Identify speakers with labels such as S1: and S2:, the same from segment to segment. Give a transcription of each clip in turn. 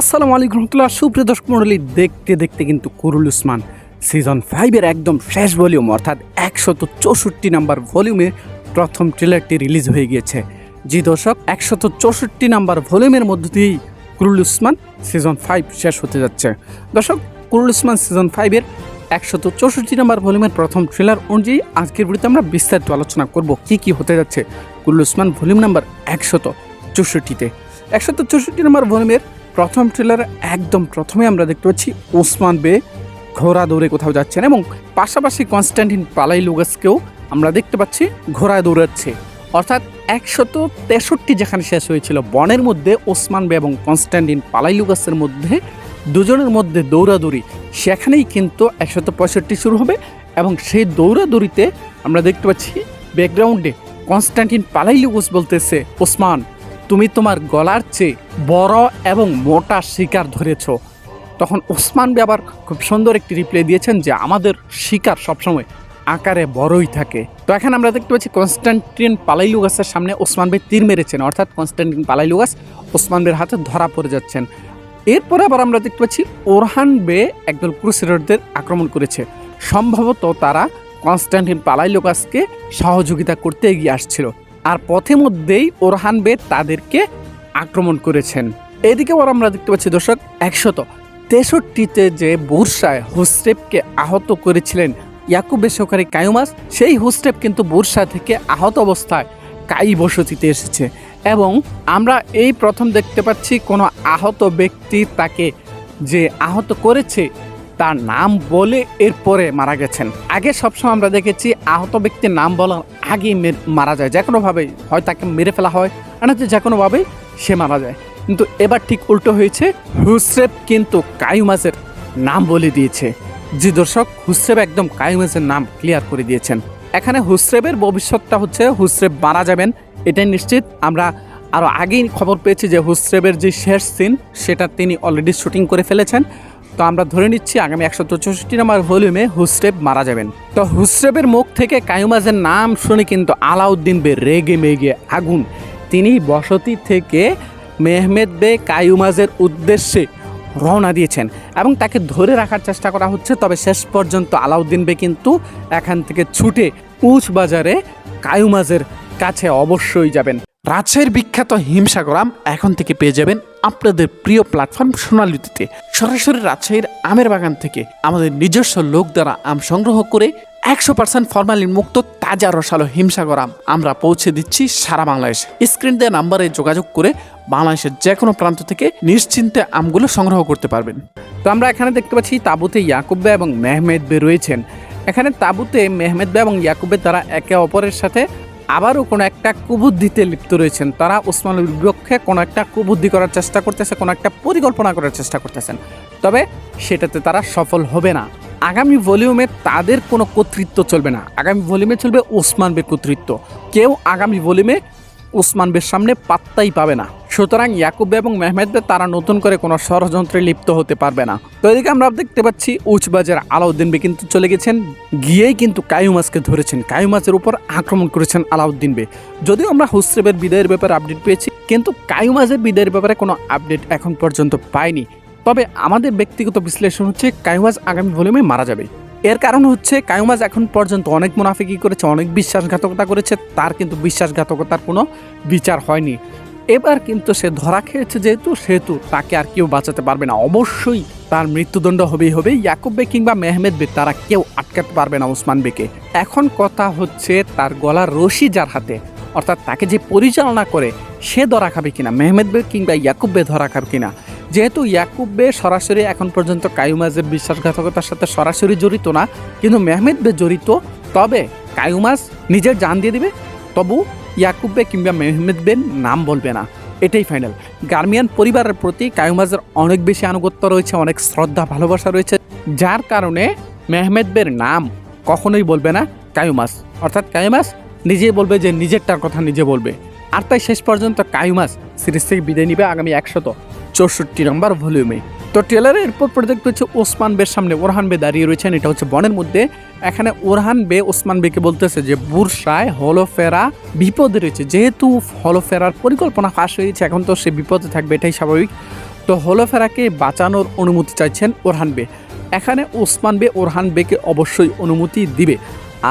S1: আসসালামু আলাইকুম রহমতুল্লাহ। সুপ্রিয় দর্শক মণ্ডলী, দেখতে দেখতে কিন্তু কুরুল উসমান সিজন ফাইভের একদম শেষ ভলিউম অর্থাৎ একশত চৌষট্টি নাম্বার ভলিউমে প্রথম ট্রেলারটি রিলিজ হয়ে গিয়েছে। জি দর্শক, একশত চৌষট্টি নাম্বার ভলিউমের মধ্য দিয়েই কুরুল উসমান সিজন ফাইভ শেষ হতে যাচ্ছে। দর্শক, কুরুল উসমান সিজন ফাইভের একশত চৌষট্টি নাম্বার ভলিউমের প্রথম ট্রেলার অনুযায়ী আজকের ভিডিওতে আমরা বিস্তারিত আলোচনা করব কি কি হতে যাচ্ছে কুরুল উসমান ভলিউম নাম্বার একশত চৌষট্টিতে। একশত চৌষট্টি নাম্বার ভলিউমের প্রথম ট্রেলার একদম প্রথমে আমরা দেখতে পাচ্ছি ওসমান বে ঘোড়া দৌড়ে কোথাও যাচ্ছেন এবং পাশাপাশি কনস্ট্যান্টিন পালাই লুগাসকেও আমরা দেখতে পাচ্ছি ঘোড়া দৌড়াচ্ছে। অর্থাৎ একশত তেষট্টি যেখানে শেষ হয়েছিল, বনের মধ্যে ওসমান বে এবং কনস্ট্যান্টিন পালাই লুগাসের মধ্যে দুজনের মধ্যে দৌড়াদৌড়ি। সেখানেই কিন্তু একশত পঁয়ষট্টি শুরু হবে এবং সেই দৌড়াদৌড়িতে আমরা দেখতে পাচ্ছি ব্যাকগ্রাউন্ডে কনস্ট্যান্টিন পালাই লুগাস বলতেছে, ওসমান তুমি তোমার গলার চেয়ে বড় এবং মোটা শিকার ধরেছ। তখন ওসমান বে আবার খুব সুন্দর একটি রিপ্লাই দিয়েছেন যে আমাদের শিকার সবসময় আকারে বড়ই থাকে। তো এখন আমরা দেখতে পাচ্ছি কনস্ট্যান্টিন পালাইলুগাসের সামনে ওসমান বে তীর মেরেছেন, অর্থাৎ কনস্ট্যান্টিন পালাইলুগাস ওসমান বের হাতে ধরা পড়ে যাচ্ছেন। এরপরে আবার আমরা দেখতে পাচ্ছি ওরহান বে একদল ক্রুসেডারদের আক্রমণ করেছে। সম্ভবত তারা কনস্ট্যান্টিন পালাইলুগাসকে সহযোগিতা করতে এগিয়ে আসছিল। আর পথে মধ্যেই ওরহান বে তাদেরকে আক্রমণ করেছেন। এদিকে আবার আমরা দেখতে পাচ্ছি দর্শক, একশত তেষট্টিতে যে বুরসায় হুসরেপকে আহত করেছিলেন ইয়াকুব বেসরকারি কায়ুমাস, সেই হুসরেপ কিন্তু বুরসা থেকে আহত অবস্থায় কাই বসতিতে এসেছে এবং আমরা এই প্রথম দেখতে পাচ্ছি কোনো আহত ব্যক্তি তাকে যে আহত করেছে তার নাম বলে এরপরে মারা গেছেন। আগে সবসময় আমরা দেখেছি আহত ব্যক্তির নাম বলার আগে মারা যায়। যে কোনোভাবেই হয় তাকে মেরে ফেলা হয় আর নয়তো যে কোনোভাবেই সে মারা যায়। কিন্তু এবার ঠিক উল্টো হয়েছে হুসরেপ কিন্তু কায়ুমাসের নাম বলে দিয়েছে। জি দর্শক, হুসরেব একদম কায়ুমাসের নাম ক্লিয়ার করে দিয়েছেন। এখানে হুসরেবের ভবিষ্যৎটা হচ্ছে হুসরেব মারা যাবেন, এটাই নিশ্চিত। আমরা আরও আগেই খবর পেয়েছি যে হুসরেবের যে শেষ সিন সেটা তিনি অলরেডি শুটিং করে ফেলেছেন। তো আমরা ধরে নিচ্ছি আগামী একশো চৌষট্টি নম্বর ভলিউমে হুসরেব মারা যাবেন। তো হুসরেবের মুখ থেকে কায়ুমাজের নাম শুনে কিন্তু আলাউদ্দিন বে রেগে মেগে আগুন। তিনি বসতি থেকে মেহমেদ বে কায়ুমাজের উদ্দেশ্যে রওনা দিয়েছেন এবং তাকে ধরে রাখার চেষ্টা করা হচ্ছে। তবে শেষ পর্যন্ত আলাউদ্দিন বে কিন্তু এখান থেকে ছুটে উচ বাজারে কায়ুমাজের কাছে অবশ্যই যাবেন। রাজশাহীর বিখ্যাত হিমসাগরাম এখন থেকে পেয়ে যাবেন আপনাদের প্রিয় প্ল্যাটফর্ম সোনালিতে সরাসরি রাজশাহীর আমের বাগান থেকে আমাদের নিজস্ব লোক দ্বারা আম সংগ্রহ করে একশো পার্সেন্ট ফরমালিন মুক্ত তাজা রসালো হিমসাগর আম আমরা পৌঁছে দিচ্ছি সারা বাংলাদেশে। স্ক্রিন দেওয়া নাম্বারে যোগাযোগ করে বাংলাদেশের যে কোনো প্রান্ত থেকে নিশ্চিন্তে আমগুলো সংগ্রহ করতে পারবেন। তো আমরা এখানে দেখতে পাচ্ছি তাবুতে ইয়াকুব্বে এবং মেহমেদ বে রয়েছেন। এখানে তাবুতে মেহমেদ বে এবং ইয়াকুব্বে তারা একে অপরের সাথে আবারও কোনো একটা কুবুদ্ধিতে লিপ্ত রয়েছেন। তারা ওসমানের বিপক্ষে কোনো একটা কুবুদ্ধি করার চেষ্টা করতেছে, কোনো একটা পরিকল্পনা করার চেষ্টা করতেছেন। তবে সেটাতে তারা সফল হবে না। আগামী ভলিউমে তাদের কোনো কর্তৃত্ব চলবে না। আগামী ভলিউমে চলবে ওসমান বের কর্তৃত্ব। কেউ আগামী ভলিউমে ওসমান বের সামনে পাত্তাই পাবে না। সুতরাং ইয়াকুব এবং মেহমেদ বে তারা নতুন করে কোনো ষড়যন্ত্রে লিপ্ত হতে পারবে না। তো এদিকে আমরা দেখতে পাচ্ছি, উচবাজার আলাউদ্দিন বে কিন্তু চলে গেছেন। গিয়েই কিন্তু কায়ুমাসকে ধরেছেন। কায়ুমাসের উপর আক্রমণ করেছেন আলাউদ্দিন বে। যদিও আমরা হুসরেবের বিদায়ের ব্যাপারে আপডেট পেয়েছি, কিন্তু কায়ুমাসের বিদায়ের ব্যাপারে কোনো আপডেট এখন পর্যন্ত পাইনি। তবে আমাদের ব্যক্তিগত বিশ্লেষণ হচ্ছে কায়ুমাজ আগামী ভলিউমে মারা যাবে। এর কারণ হচ্ছে কায়ুমাজ এখন পর্যন্ত অনেক মুনাফিকি করেছে, অনেক বিশ্বাসঘাতকতা করেছে, তার কিন্তু বিশ্বাসঘাতকতার কোনো বিচার হয়নি। এবার কিন্তু সে ধরা খেয়েছে যেহেতু, সেহেতু তাকে আর কেউ বাঁচাতে পারবে না। অবশ্যই তার মৃত্যুদণ্ড হবেই হবে। ইয়াকুব বে কিংবা মেহমেদ বে তারা কেউ আটকাতে পারবে না ওসমান বেকে এখন কথা হচ্ছে তার গলার রশি যার হাতে, অর্থাৎ তাকে যে পরিচালনা করে, সে ধরা খাবে কিনা, মেহমেদ বে কিংবা ইয়াকুব বে ধরা খাবে কিনা যেহেতু ইয়াকুব বে সরাসরি এখন পর্যন্ত কায়ুমাজের বিশ্বাসঘাতকতার সাথে সরাসরি জড়িত না, কিন্তু মেহমেদ বে জড়িত, তবে কায়ুমাজ নিজের জান দিয়ে দিবে, তবু ইয়াকুব বে কিংবা মেহমেদ বেন নাম বলবে না। এটাই ফাইনাল গার্মিয়ান পরিবারের প্রতি কায়ুমাজের অনেক বেশি আনুগত্য রয়েছে, অনেক শ্রদ্ধা, ভালোবাসা রয়েছে, যার কারণে মেহমেদ বের নাম কখনোই বলবে না কায়ুমাস অর্থাৎ কায়ুমাস নিজেই বলবে যে নিজেরটার কথা নিজে বলবে। আর তাই শেষ পর্যন্ত কায়ুমাস সিরিজ থেকে বিদায় নিবে আগামী একশত চৌষট্টি নম্বর ভলিউমে। তো ট্রেলারে এরপর পরে দেখতে হচ্ছে ওসমান বের সামনে ওরহান বে দাঁড়িয়ে রয়েছেন, এটা হচ্ছে বনের মধ্যে। এখানে ওরহান বে, ওসমান বেকে বলতেছে যে, বুরসায় হলোফেরা বিপদে রয়েছে। যেহেতু হলোফেরার পরিকল্পনা ফাঁস হয়েছে এখন তো সে বিপদে থাকবে, এটাই স্বাভাবিক। তো হলোফেরাকে বাঁচানোর অনুমতি চাইছেন ওরহান বে। এখানে ওসমান বে, ওরহান বেকে অবশ্যই অনুমতি দিবে।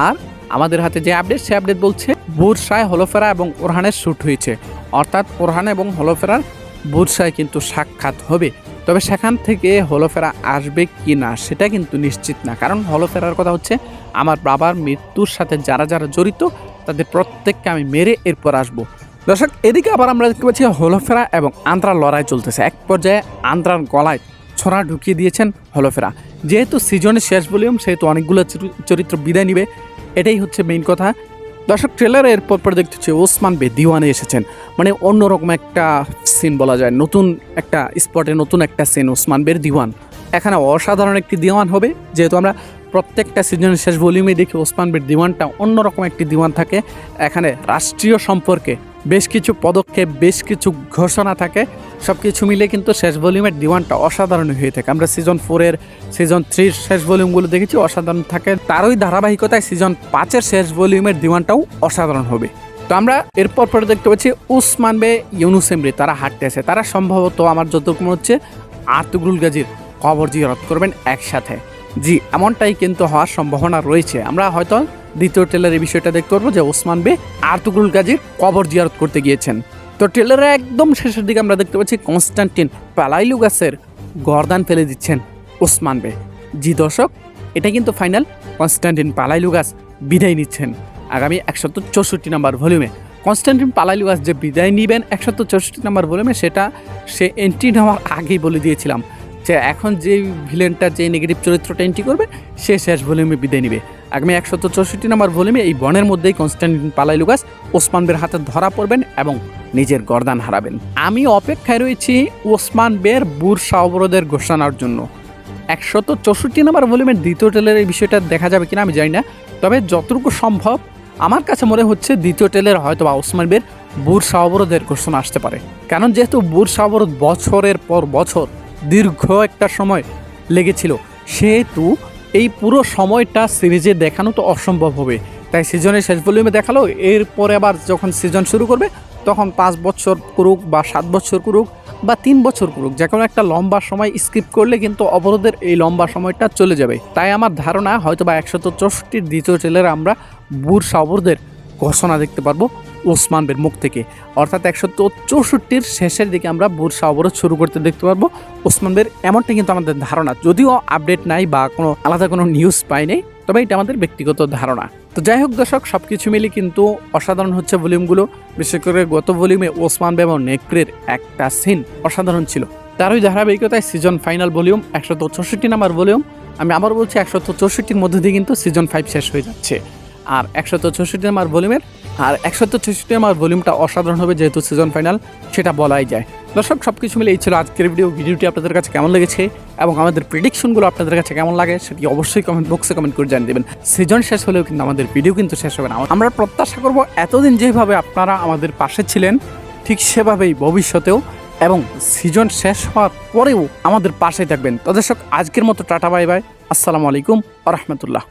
S1: আর আমাদের হাতে যে আপডেট, সে আপডেট বলছে বুরসায় হলোফেরা এবং ওরহানের শ্যুট হয়েছে। অর্থাৎ ওরহান এবং হলোফেরার বুরসায় কিন্তু সাক্ষাৎ হবে। তবে সেখান থেকে হলোফেরা আসবে কি না, সেটা কিন্তু নিশ্চিত না। কারণ হলোফেরার কথা হচ্ছে, আমার বাবার মৃত্যুর সাথে যারা যারা জড়িত, তাদের প্রত্যেককে আমি মেরে এরপর আসব। দর্শক, এদিকে আবার আমরা দেখতে পাচ্ছি হলোফেরা এবং আন্দ্রার লড়াই চলতেছে। এক পর্যায়ে আন্দ্রার গলায় ছড়া ঢুকিয়ে দিয়েছেন হলোফেরা। যেহেতু সিজনের শেষ ভলিউম, সেহেতু অনেকগুলো চরি- চরিত্র বিদায় নিবে, এটাই হচ্ছে মেইন কথা। দর্শক ট্রেলারে এরপর পর দেখতে হচ্ছে ওসমান বে দিওয়ানে এসেছেন। মানে অন্যরকম একটা সিন বলা যায়। নতুন একটা স্পটে নতুন একটা সিন ওসমান বের দিওয়ান। এখানে অসাধারণ একটি দিওয়ান হবে। যেহেতু আমরা প্রত্যেকটা সিজনের শেষ ভলিউমে দেখি ওসমান বের দিওয়ানটা অন্যরকম একটি দিওয়ান থাকে। এখানে রাষ্ট্রীয় সম্পর্কে বেশ কিছু পদক্ষেপ, বেশ কিছু ঘোষণা থাকে। সব কিছু মিলে কিন্তু শেষ ভলিউমের দিওয়ানটা অসাধারণ হয়ে থাকে। আমরা সিজন ফোরের সিজন থ্রির শেষ ভলিউমগুলো দেখেছি, অসাধারণ থাকে। তারই ধারাবাহিকতায় সিজন পাঁচের শেষ ভলিউমের দিওয়ানটাও অসাধারণ হবে। তো আমরা এরপর পরে দেখতে পাচ্ছি উসমান বে ইউনুস এমরি, তারা হাঁটতে আছে তারা সম্ভবত আমার যতটুকু মনে হচ্ছে আর্তুগুল গাজীর কবর জিয়ারত করবেন একসাথে। জি, এমনটাই কিন্তু হওয়ার সম্ভাবনা রয়েছে। আমরা হয়তো দ্বিতীয় এই বিষয়টা দেখতে পারব যে ওসমান বে আর্তুগুল গাজীর কবর জিয়ারত করতে গিয়েছেন। তো টেলারে একদম শেষের দিকে আমরা দেখতে পাচ্ছি কনস্টান্টিন পালাইলু গাছের গরদান ফেলে দিচ্ছেন ওসমান বে। জি দর্শক, এটা কিন্তু ফাইনাল, কনস্টান্টিন পালাইলু গাছ বিদায় নিচ্ছেন। আগামী একশত চৌষট্টি নাম্বার ভলিউমে। কনস্টান্টিন পালাইলু গাছ যে বিদায় নিবেন একশত চৌষট্টি নাম্বার ভলিউমে, সেটা সে এন্ট্রি নেওয়ার আগেই বলে দিয়েছিলাম যে এখন যে ভিলেনটা যে নেগেটিভ চরিত্রটা এন্ট্রি করবে, সে শেষ ভলিউমে বিদায় নিবে। আগামী একশত চৌষট্টি নাম্বার ভলিউমে এই বনের মধ্যেই কনস্টান্টিন পালাইলু গাছ ওসমান বের হাতে ধরা পড়বেন এবং নিজের গর্দান হারাবেন। আমি অপেক্ষায় রয়েছি ওসমান বের বুরসা অবরোধের ঘোষণার জন্য। একশত চৌষট্টি নাম্বার ভলিউমের দ্বিতীয় টেলের এই বিষয়টা দেখা যাবে কিনা আমি জানি না। তবে যতটুকু সম্ভব আমার কাছে মনে হচ্ছে দ্বিতীয় টেলের হয়তো বা ওসমান বের বুরসা অবরোধের ঘোষণা আসতে পারে। কারণ যেহেতু বুরসা অবরোধ বছরের পর বছর দীর্ঘ একটা সময় লেগেছিল, সেহেতু এই পুরো সময়টা সিরিজে দেখানো তো অসম্ভব হবে। তাই সিজনের শেষ ভলিউমে দেখাল, এরপরে আবার যখন সিজন শুরু করবে, তখন পাঁচ বছর করুক বা সাত বছর করুক বা তিন বছর করুক, যে কোনো একটা লম্বা সময় স্কিপ করলে কিন্তু অবরোধের এই লম্বা সময়টা চলে যাবে। তাই আমার ধারণা হয়তো বা একশত চৌষট্টির দ্বিতীয় ট্রেলারে আমরা বুরসা অবরোধের ঘোষণা দেখতে পারব। ওসমান বের মুখ থেকে। অর্থাৎ একশত চৌষট্টির শেষের দিকে আমরা বুরসা অবরোধ শুরু করতে দেখতে পারব। ওসমান বের এমনটা কিন্তু আমাদের ধারণা। যদিও আপডেট নাই বা কোনো আলাদা কোনো নিউজ পাই নাই তবে এটা আমাদের ব্যক্তিগত ধারণা। তো যাই হোক দর্শক সব কিছু মিলে কিন্তু অসাধারণ হচ্ছে ভলিউমগুলো। বিশেষ করে গত ভলিউমে ওসমান বে এবং নেকড়ের একটা সিন অসাধারণ ছিল। তারই ধারাবাহিকতায় সিজন ফাইনাল ভলিউম, একশো চৌষট্টি নাম্বার ভলিউম। আমি আবার বলছি একশো চৌষট্টির মধ্যে দিয়ে কিন্তু সিজন ফাইভ শেষ হয়ে যাচ্ছে। আর একশো চৌষট্টি নাম্বার ভলিউমের আর একশো চৌষট্টি আমার ভলিউমটা অসাধারণ হবে যেহেতু সিজন ফাইনাল সেটা বলাই যায়। দর্শক সব কিছু মিলে এই ছিল আজকের ভিডিও ভিডিওটি আপনাদের কাছে কেমন লেগেছে এবং আমাদের প্রিডিকশনগুলো আপনাদের কাছে কেমন লাগে সেটি অবশ্যই কমেন্ট বক্সে কমেন্ট করে জানিয়ে দেবেন। সিজন শেষ হলেও কিন্তু আমাদের ভিডিও কিন্তু শেষ হবে না। আমরা প্রত্যাশা করব এতদিন যেভাবে আপনারা আমাদের পাশে ছিলেন, ঠিক সেভাবেই ভবিষ্যতেও এবং সিজন শেষ হওয়ার পরেও আমাদের পাশে থাকবেন। তো দর্শক, আজকের মতো টাটা বাই বাই আসসালামু আলাইকুম আ রহমতুল্লাহ।